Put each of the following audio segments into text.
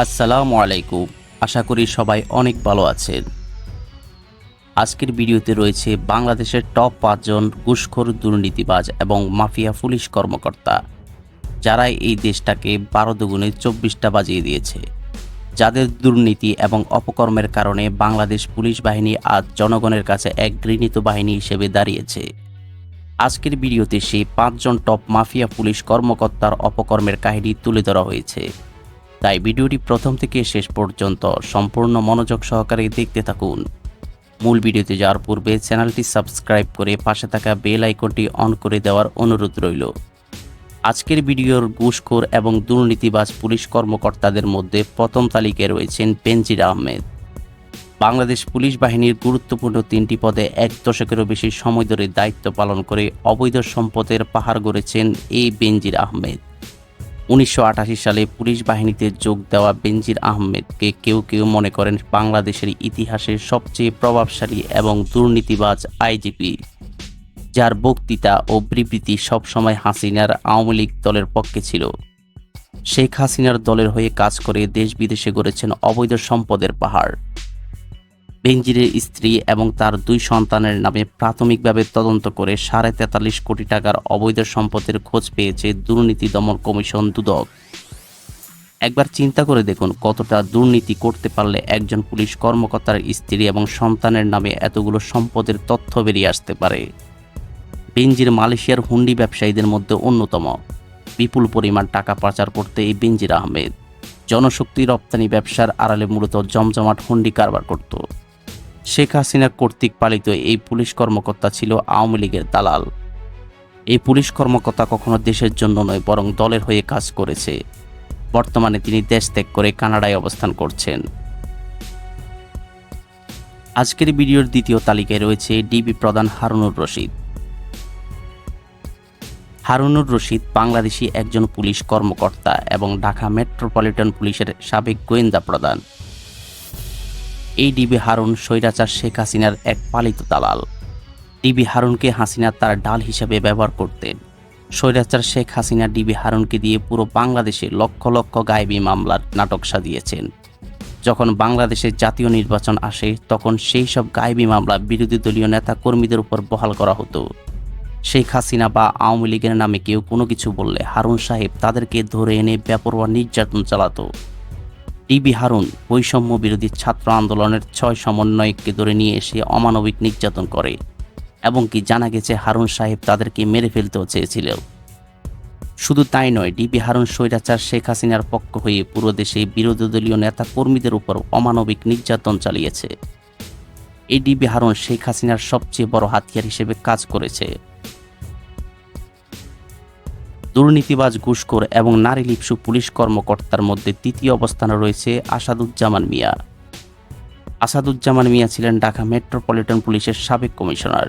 আসসালামু আলাইকুম। আশা করি সবাই অনেক ভালো আছেন। আজকের ভিডিওতে রয়েছে বাংলাদেশের টপ পাঁচজন ঘুষখোর দুর্নীতিবাজ এবং মাফিয়া পুলিশ কর্মকর্তা, যারা এই দেশটাকে বারো দুগুণে চব্বিশটা বাজিয়ে দিয়েছে। যাদের দুর্নীতি এবং অপকর্মের কারণে বাংলাদেশ পুলিশ বাহিনী আজ জনগণের কাছে এক ঘৃণিত বাহিনী হিসেবে দাঁড়িয়েছে। আজকের ভিডিওতে সেই পাঁচজন টপ মাফিয়া পুলিশ কর্মকর্তার অপকর্মের কাহিনী তুলে ধরা হয়েছে। তাই ভিডিওটি প্রথম থেকে শেষ পর্যন্ত সম্পূর্ণ মনোযোগ সহকারে দেখতে থাকুন। মূল ভিডিওতে যাওয়ার পূর্বে চ্যানেলটি সাবস্ক্রাইব করে পাশে থাকা বেল আইকনটি অন করে দেওয়ার অনুরোধ রইল। আজকের ভিডিওর ঘুষখোর এবং দুর্নীতিবাজ পুলিশ কর্মকর্তাদের মধ্যে প্রথম তালিকায় রয়েছেন বেনজির আহমেদ। বাংলাদেশ পুলিশ বাহিনীর গুরুত্বপূর্ণ তিনটি পদে এক দশকেরও বেশি সময় ধরে দায়িত্ব পালন করে অবৈধ সম্পদের পাহাড় গড়েছেন এই বেনজির আহমেদ। উনিশশো আঠাশি সালে পুলিশ বাহিনীতে যোগ দেওয়া বেনজির আহমেদকে কেউ কেউ মনে করেন বাংলাদেশের ইতিহাসের সবচেয়ে প্রভাবশালী এবং দুর্নীতিবাজ আইজিপি, যার বক্তৃতা ও বিবৃতি সবসময় হাসিনার আওয়ামী লীগ দলের পক্ষে ছিল। শেখ হাসিনার দলের হয়ে কাজ করে দেশ বিদেশে গড়েছেন অবৈধ সম্পদের পাহাড়। বেনজিরের স্ত্রী এবং তার দুই সন্তানের নামে প্রাথমিকভাবে তদন্ত করে সাড়ে তেতাল্লিশ কোটি টাকার অবৈধ সম্পদের খোঁজ পেয়েছে দুর্নীতি দমন কমিশন দুদক। একবার চিন্তা করে দেখুন, কতটা দুর্নীতি করতে পারলে একজন পুলিশ কর্মকর্তার স্ত্রী এবং সন্তানের নামে এতগুলো সম্পদের তথ্য বেরিয়ে আসতে পারে। বেনজির মালয়েশিয়ার হুন্ডি ব্যবসায়ীদের মধ্যে অন্যতম। বিপুল পরিমাণ টাকা পাচার করতে এই বেনজির আহমেদ। জনশক্তি রপ্তানি ব্যবসার আড়ালে মূলত জমজমাট হুন্ডি কারবার করত। শেখ হাসিনা কর্তৃক পালিত এই পুলিশ কর্মকর্তা ছিল আওয়ামী লীগের দালাল। এই পুলিশ কর্মকর্তা কখনো দেশের জন্য নয়, বরং দলের হয়ে কাজ করেছে। বর্তমানে তিনি দেশ ত্যাগ করে কানাডায় অবস্থান করছেন। আজকের ভিডিওর দ্বিতীয় তালিকায় রয়েছে ডিবি প্রধান হারুনুর রশিদ। হারুনুর রশিদ বাংলাদেশি একজন পুলিশ কর্মকর্তা এবং ঢাকা মেট্রোপলিটন পুলিশের সাবেক গোয়েন্দা প্রধান। এই ডিবি হারুন স্বৈরাচার শেখ হাসিনার এক পালিত দালাল। ডিবি হারুনকে হাসিনা তার ডাল হিসাবে ব্যবহার করতেন। স্বৈরাচার শেখ হাসিনা ডিবি হারুনকে দিয়ে পুরো বাংলাদেশে লক্ষ লক্ষ গায়েবী মামলার নাটক সাজিয়েছেন। যখন বাংলাদেশে জাতীয় নির্বাচন আসে, তখন সেই সব গায়েবী মামলা বিরোধী দলীয় নেতা কর্মীদের উপর বহাল করা হতো। শেখ হাসিনা বা আওয়ামী লীগের নামে কেউ কোনো কিছু বললে হারুন সাহেব তাদেরকে ধরে এনে বেপরোয়া নির্যাতন চালাতো। টিবি হারুন বৈষম্য বিরোধী ছাত্র আন্দোলনের ছয় সমন্বয়ককে ধরে নিয়ে এসে অমানবিক নির্যাতন করে এবং কি জানা গেছে হারুন সাহেব তাদেরকে মেরে ফেলতেও চেয়েছিল। শুধু তাই নয় ডিবি হারুন স্বৈরাচার শেখ হাসিনার পক্ষ হয়ে পুরো দেশে বিরোধী দলীয় নেতা কর্মীদের উপর অমানবিক নির্যাতন চালিয়েছে। এই ডিবি হারুন শেখ হাসিনার সবচেয়ে বড় হাতিয়ার হিসেবে কাজ করেছে। দুর্নীতিবাজ ঘুষখোর এবং নারী লিপসু পুলিশ কর্মকর্তার মধ্যে তৃতীয় অবস্থানে রয়েছে আসাদুজ্জামান মিয়া। আসাদুজ্জামান মিয়া ছিলেন ঢাকা মেট্রোপলিটন পুলিশের সাবেক কমিশনার।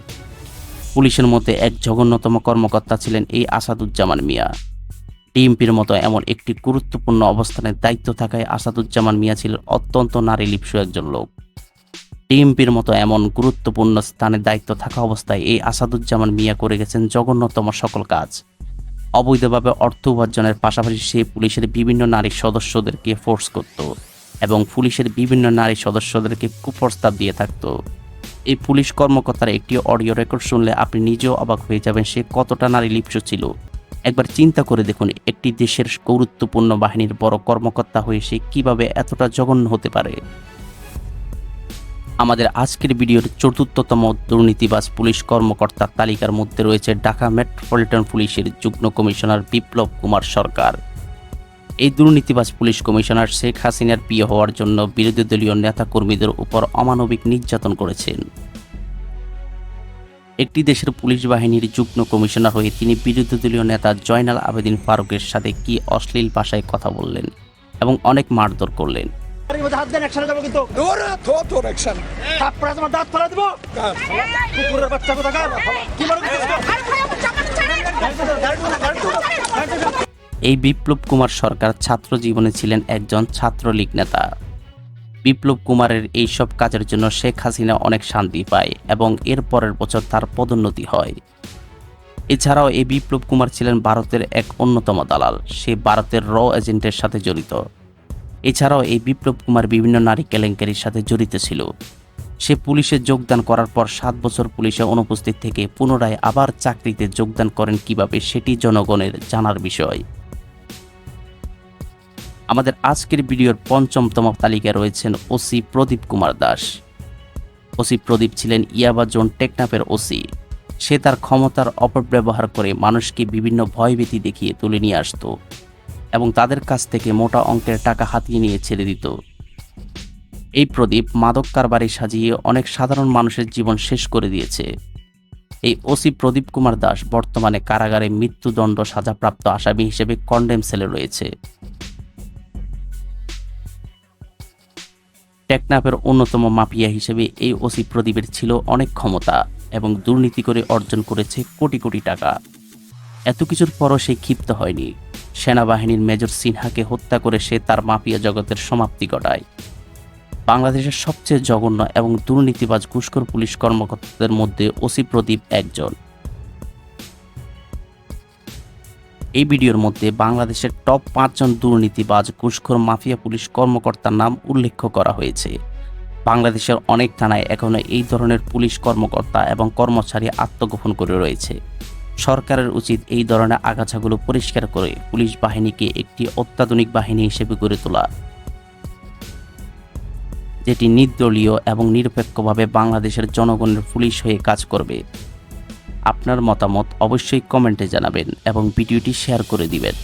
পুলিশের মধ্যে এক জঘন্যতম কর্মকর্তা ছিলেন এই আসাদুজ্জামান মিয়া। টিএমপির মতো এমন একটি গুরুত্বপূর্ণ অবস্থানের দায়িত্ব থাকায় আসাদুজ্জামান মিয়া ছিলেন অত্যন্ত নারী লিপসু একজন লোক। টিএমপির মতো এমন গুরুত্বপূর্ণ স্থানে দায়িত্ব থাকা অবস্থায় এই আসাদুজ্জামান মিয়া করে গেছেন জঘন্যতম সকল কাজ। অবৈধভাবে অর্থ উপার্জনের পাশাপাশি সে পুলিশের বিভিন্ন নারী সদস্যদেরকে ফোর্স করত এবং পুলিশের বিভিন্ন নারী সদস্যদেরকে কুপ্রস্তাব দিয়ে থাকত। এই পুলিশ কর্মকর্তার একটি অডিও রেকর্ড শুনলে আপনি নিজেও অবাক হয়ে যাবেন সে কতটা নারী লিপ্ত ছিল। একবার চিন্তা করে দেখুন, একটি দেশের গুরুত্বপূর্ণ বাহিনীর বড় কর্মকর্তা হয়ে সে কীভাবে এতটা জঘন্য হতে পারে। আমাদের আজকের ভিডিওর চতুর্থতম দুর্নীতিবাজ পুলিশ কর্মকর্তার তালিকার মধ্যে রয়েছে ঢাকা মেট্রোপলিটন পুলিশের যুগ্ম কমিশনার বিপ্লব কুমার সরকার। এই দুর্নীতিবাজ পুলিশ কমিশনার শেখ হাসিনার প্রিয় হওয়ার জন্য বিরোধী দলীয় নেতাকর্মীদের উপর অমানবিক নির্যাতন করেছেন। একটি দেশের পুলিশ বাহিনীর যুগ্ম কমিশনার হয়ে তিনি বিরোধী দলীয় নেতা জয়নাল আবেদিন ফারুকের সাথে কি অশ্লীল ভাষায় কথা বললেন এবং অনেক মারধর করলেন? হাত দেন একসাথে যাব কিন্তু। দৌড়ে থো তোর অ্যাকশন তারপরে তোমার দাঁত ফেলা দিব। কুকুরের বাচ্চা কোথা কি এই বিপ্লব কুমার সরকার ছাত্র জীবনে ছিলেন একজন ছাত্রলীগ নেতা। বিপ্লব কুমারের এই সব কাজের জন্য শেখ হাসিনা অনেক শান্তি পায় এবং এর পরের বছর তার পদোন্নতি হয়। এছাড়াও এই বিপ্লব কুমার ছিলেন ভারতের এক অন্যতম দালাল। সে ভারতের র এজেন্টের সাথে জড়িত। এছাড়াও এই বিপ্লব কুমার বিভিন্ন নারী কেলেঙ্কারির সাথে জড়িত ছিল। সে পুলিশে যোগদান করার পর সাত বছর পুলিশে অনুপস্থিত থেকে পুনরায় আবার চাকরিতে যোগদান করেন কীভাবে সেটি জনগণের জানার বিষয়। আমাদের আজকের ভিডিওর পঞ্চমতম তালিকায় রয়েছেন ওসি প্রদীপ কুমার দাস। ওসি প্রদীপ ছিলেন ইয়াবা জোন টেকনাপের ওসি। সে তার ক্ষমতার অপব্যবহার করে মানুষকে বিভিন্ন ভয়ভীতি দেখিয়ে তুলে নিয়ে আসতো। এবং তাদের কাছ থেকে মোটা অঙ্কের টাকা হাতিয়ে নিয়ে ছেড়ে দিত। এই প্রদীপ মাদক কারবারি সাজিয়ে অনেক সাধারণ মানুষের জীবন শেষ করে দিয়েছে। এই ওসি প্রদীপ কুমার দাস বর্তমানে কারাগারে মৃত্যুদণ্ড সাজাপ্রাপ্ত আসামি হিসেবে কন্ডেম সেলে রয়েছে। টেকনাফের অন্যতম মাফিয়া হিসেবে এই ওসি প্রদীপের ছিল অনেক ক্ষমতা এবং দুর্নীতি করে অর্জন করেছে কোটি কোটি টাকা। এত কিছুর পরও সে ক্ষিপ্ত হয়নি। সেনাবাহিনীর মেজর সিনহাকে হত্যা করে সে তার মাফিয়া জগতের সমাপ্তি ঘটায়। বাংলাদেশের সবচেয়ে জঘন্য এবং দুর্নীতিবাজ ঘুষখোর পুলিশ কর্মকর্তাদের মধ্যে ওসি প্রদীপ একজন। এই ভিডিওর মধ্যে বাংলাদেশের টপ পাঁচজন দুর্নীতিবাজ ঘুষখোর মাফিয়া পুলিশ কর্মকর্তার নাম উল্লেখ করা হয়েছে। বাংলাদেশের অনেক থানায় এখনও এই ধরনের পুলিশ কর্মকর্তা এবং কর্মচারী আত্মগোপন করে রয়েছে। সরকারের উচিত এই ধরনের আগাছাগুলো পরিষ্কার করে পুলিশ বাহিনীকে একটি অত্যাধুনিক বাহিনী হিসেবে গড়ে তোলা। যেটি নির্দলীয় এবং নিরপেক্ষভাবে বাংলাদেশের জনগণের পুলিশ হয়ে কাজ করবে। আপনার মতামত অবশ্যই কমেন্টে জানাবেন এবং ভিডিওটি শেয়ার করে দিবেন।